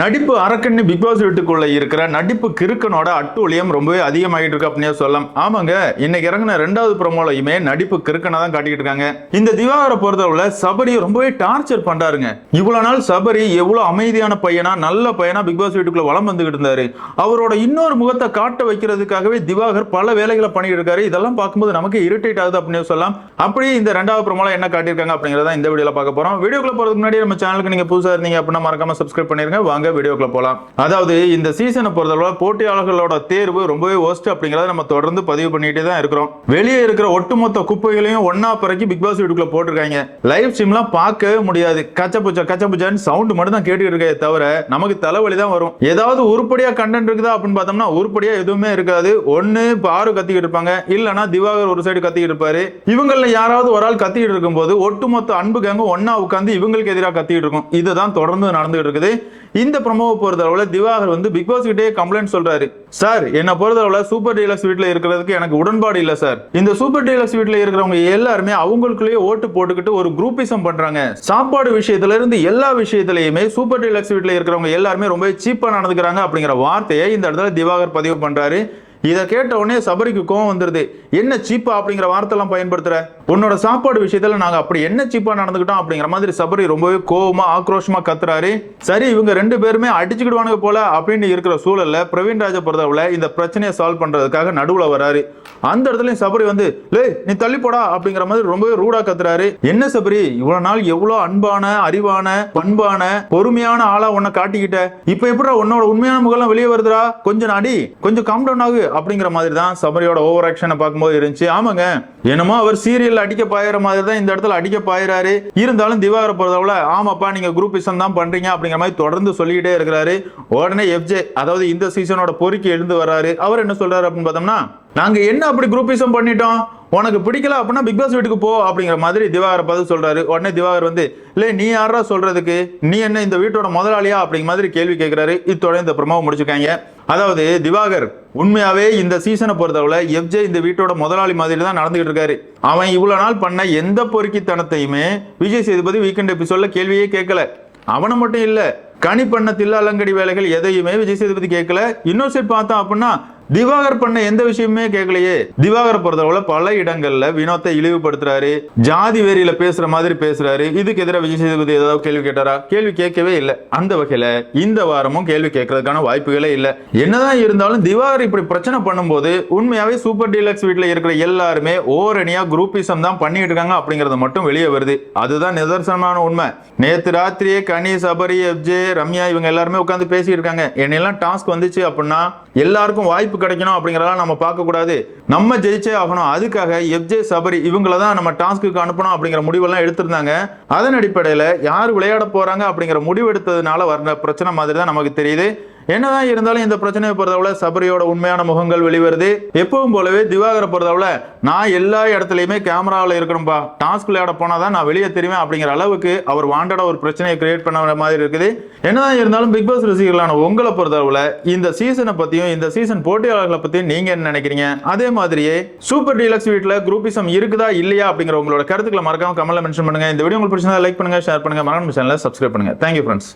நடிப்பு அரக்கண்ணு big pass வீட்டுக்குள்ள இருக்கிற நடிப்பு கிறுக்கனோட அட்டூழியம் ரொம்பவே அதிகமாகிட்டு இருக்கு அப்படின்னே சொல்லலாம். ஆமாங்க இன்னைக்கு இறங்கின ரெண்டாவது ப்ரமோலையுமே நடிப்பு கிறுக்கனை தான் காட்டிக்கிட்டு இருக்காங்க. இந்த திவாகரை பொறுத்தவரை சபரி ரொம்பவே டார்ச்சர் பண்றாருங்க. இவ்வளவு நாள் சபரி எவ்வளவு அமைதியான பையனா நல்ல பையனா பிக் பாஸ் வீட்டுக்குள்ள வளம் வந்துகிட்டு இருந்தாரு. அவரோட இன்னொரு முகத்தை காட்ட வைக்கிறதுக்காகவே திவாகர் பல வேலைகளை பண்ணிட்டு இருக்காரு. இதெல்லாம் பார்க்கும்போது நமக்கு இரிட்டேட் ஆகுது அப்படின்னு சொல்லலாம். அப்படியே இந்த ரெண்டாவது ப்ரமோல என்ன காட்டியிருக்காங்க அப்படிங்கறத இந்த வீடியோல பார்க்க போறோம். வீடியோக்குள்ள போறதுக்கு முன்னாடி நம்ம சேனலுக்கு நீங்க புதுசா இருந்தீங்க அப்படின்னா மறக்காம சப்ஸ்கிரைப் பண்ணிருங்க. வாங்க வீடியோக்குள்ள போகலாம் அதாவது இந்த சீசனை பொறுத்தளவு போட்டியாளர்களோட தேர்வு ரொம்பவே ஒஸ்ட் அப்படிங்கறத நம்ம தொடர்ந்து பதிவு பண்ணிட்டே தான் இருக்கிறோம். வெளியே இருக்கிற ஒட்டுமொத்த குப்பைகளையும் ஒன்னா பிறக்கி பிக் பாஸ் வீட்டுக்குள்ள போட்டிருக்காங்க. லைவ் ஸ்ட்ரீம்லாம் பார்க்கவே முடியாது. கச்சபுச்சா கச்சபுச்சான்னு சவுண்ட் மட்டும் தான் கேட்டுக்கிட்டு இருக்கே தவிர நமக்கு தலைவலி தான் வரும். ஏதாவது உருப்படியா கண்டென்ட் இருக்குதா அப்படின்னு பார்த்தோம்னா உருப்படியா எதுவுமே இருக்காது. ஒன்னு பாரு கத்திக்கிட்டு இருப்பாங்க. இல்லனா திவாகர் ஒரு சைடு கத்திக்கிட்டு இருப்பாரு. இவங்கள யாராவது ஒரு ஆள் கத்திக்கிட்டு இருக்கும்போது ஒட்டுமொத்த அன்பு கேங்க ஒன்னா உட்காந்து இவங்களுக்கு எதிராக கத்திக்கிட்டு இருக்கும். இதுதான் தொடர்ந்து நடந்துகிட்டு இருக்குது. இந்த ப்ரமோவை பொறுத்தளவுல திவாகர் வந்து பிக் பாஸ் கிட்டே கம்ப்ளைண்ட் சொல்றாரு. சார் என்ன பொறுத்தளவுல சூப்பர் டீலக்ஸ் வீட்டில் இருக்கிறதுக்கு எனக்கு உடன்பாடு இல்லை சார் இந்த சூப்பர் டீலக்ஸ் வீட்டில் இருக்கிறவங்க எல்லாருமே அவங்களுக்குள்ளேயே ஓட்டு போட்டுக்கிட்டு ஒரு குரூப்பிசம் பண்றாங்க. சாப்பாடு விஷயத்துல இருந்து எல்லா விஷயத்திலையுமே சூப்பர் டீலக்ஸ் வீட்டில் இருக்கிறவங்க எல்லாருமே ரொம்ப சீப்பாக நடந்துக்கிறாங்க அப்படிங்கிற வார்த்தையை இந்த இடத்துல திவாகர் பதிவு பண்றாரு. இதை கேட்ட உடனே சபரிக்கு கோவம் வந்துருது. என்ன சீப்பா அப்படிங்கிற வார்த்தைலாம் பயன்படுத்துற? உன்னோட சாப்பாடு விஷயத்துல நாங்க அப்படி என்ன சீப்பா நடந்துக்கிட்டோம்? அப்படிங்கிற மாதிரி சபரி ரொம்பவே கோவமா ஆக்ரோஷமா கத்துறாரு. சரி இவங்க ரெண்டு பேருமே அடிச்சுக்கிடுவானுங்க போல அப்படின்னு இருக்கிற சூழல்ல பிரவீன் ராஜ இந்த பிரச்சனையை சால்வ் பண்றதுக்காக நடுவுல வராரு. அந்த இடத்துலயும் சபரி வந்து லே நீ தள்ளி போடா அப்படிங்கிற மாதிரி ரொம்பவே ரூடா கத்துறாரு. என்ன சபரி? இவ்வளவு நாள் எவ்வளவு அன்பான அறிவான பண்பான பொறுமையான ஆளா உன்னை காட்டிக்கிட்ட? இப்ப எப்படா உன்னோட உண்மையான முகலாம் வெளியே வருதுடா? கொஞ்சம் நாடி கொஞ்சம் காம் டவுன் ஆகு அப்படிங்கிற மாதிரி தான் சபரியோட ஓவர் ஆக்ஷனை பார்க்கும்போது இருந்துச்சு. ஆமாங்க. என்னமோ அவர் சீரியல் அடிக்க பாயிற மாதிரி தான் இந்த இடத்துல அடிக்க பாயிறாரு. இருந்தாலும் திவாகர பொறுத்தவரை ஆமாப்பா நீங்க குரூப்பிசம் தான் பண்றீங்க அப்படிங்கிற மாதிரி தொடர்ந்து சொல்லிக்கிட்டே இருக்கிறாரு. உடனே எஃப்ஜே அதாவது இந்த சீசனோட பொறுக்கி எழுந்து வர்றாரு. அவர் என்ன சொல்றாரு அப்படின்னு பார்த்தோம்னா நாங்க என்ன அப்படி குரூப்பிசம் பண்ணிட்டோம்? உனக்கு பிடிக்கல அப்படின்னா பிக் பாஸ் வீட்டுக்கு போ அப்படிங்கிற மாதிரி திவாகர் பதில் சொல்றாரு. உடனே திவாகர் வந்து இல்லை நீ யாரா சொல்றதுக்கு? நீ என்ன இந்த வீட்டோட முதலாளியா? அப்படிங்கிற மாதிரி கேள்வி கேட்கிறாரு இத்தோட இந்த பிரமாவை முடிச்சுக்காங்க. அதாவது திவாகர் உண்மையாவே இந்த சீசனை பொறுத்தவரை எஃப்ஜே இந்த வீட்டோட முதலாளி மாதிரி தான் நடந்துகிட்டு இருக்காரு. அவன் இவ்வளவு நாள் பண்ண எந்த பொறுக்கித்தனத்தையுமே விஜய் சேதுபதி வீக்கெண்ட் எபிசோட்ல கேள்வியே கேட்கல அவனை மட்டும் இல்ல கனி பண்ண தில்ல அலங்கடி வேலைகள் எதையுமே விஜய் சேதுபதி கேட்கல இன்னொரு சைட் பார்த்தோம் அப்படின்னா திவாகர் பண்ண எந்த விஷயமே கேட்கலையே திவாகர் பொறுத்தளவுல பல இடங்கள்ல வினோத்தை இழிவுபடுத்துறாரு. ஜாதி வேரியில பேசுற மாதிரி பேசுறாரு. இதுக்கு எதிராக விஜய் சேதுபதி ஏதாவது கேள்வி கேட்டாரா? கேள்வி கேட்கவே இல்லை. அந்த வகையில இந்த வாரமும் கேள்வி கேட்கறதுக்கான வாய்ப்புகளே இல்லை. என்னதான் இருந்தாலும் திவாகர் இப்படி பிரச்சனை பண்ணும்போது உண்மையாவே சூப்பர் டீலக்ஸ் வீட்டில் இருக்கிற எல்லாருமே ஓரணியா குரூப்பிசம் தான் பண்ணிட்டு இருக்காங்க அப்படிங்கறது மட்டும் வெளியே வருது. அதுதான் நிதர்சனமான உண்மை. நேத்து ராத்திரியே கனி சபரி எஃப்ஜே ரம்யா இவங்க எல்லாருமே உட்காந்து பேசிட்டு இருக்காங்க. என்னெல்லாம் டாஸ்க் வந்துச்சு அப்படின்னா எல்லாருக்கும் வாய்ப்பு கிடைக்கணும் அப்படிங்கிறதெல்லாம் நம்ம பார்க்கக்கூடாது. நம்ம ஜெயிச்சே ஆகணும். அதுக்காக எஃப்ஜே சபரி இவங்கள தான் நம்ம டாஸ்க்கு அனுப்பணும் அப்படிங்கிற முடிவெல்லாம் எடுத்திருந்தாங்க. அதன் அடிப்படையில் யார் விளையாட போறாங்க அப்படிங்கிற முடிவு எடுத்ததுனால வர்ற பிரச்சனை மாதிரி தான் நமக்கு தெரியுது. என்னதான் இருந்தாலும் இந்த பிரச்சனையை பொறுத்தவரை சபரியோட உண்மையான முகங்கள் வெளிவருது. எப்பவும் போலவே திவாகரை பொறுத்தவரை நான் எல்லா இடத்துலையுமே கேமராவில் இருக்கணும்பா. டாஸ்க் விளையாட போனால் தான் நான் வெளியே தெரிவேன் அப்படிங்கிற அளவுக்கு அவர் வாண்டடா ஒரு பிரச்சனையை கிரியேட் பண்ண மாதிரி இருக்குது. என்னதான் இருந்தாலும் பிக் பாஸ் ரசிகர்களான உங்களை பொறுத்தளவுல இந்த சீசனை பத்தியும் இந்த சீசன் போட்டியாளர்களை பத்தியும் நீங்க என்ன நினைக்கிறீங்க? அதே மாதிரியே சூப்பர் டீலக்ஸ் வீட்டில் குரூப்பிசம் இருக்குதா இல்லையா அப்படிங்கிற உங்களோட கருத்துக்களை மறக்காம கமெண்ட்ல மென்ஷன் பண்ணுங்க. இந்த வீடியோ உங்களுக்கு பிடிச்சிருந்தா லைக் பண்ணுங்க ஷேர் பண்ணுங்க. மறக்காம சேனலை சப்ஸ்கிரைப் பண்ணுங்க. Thank you friends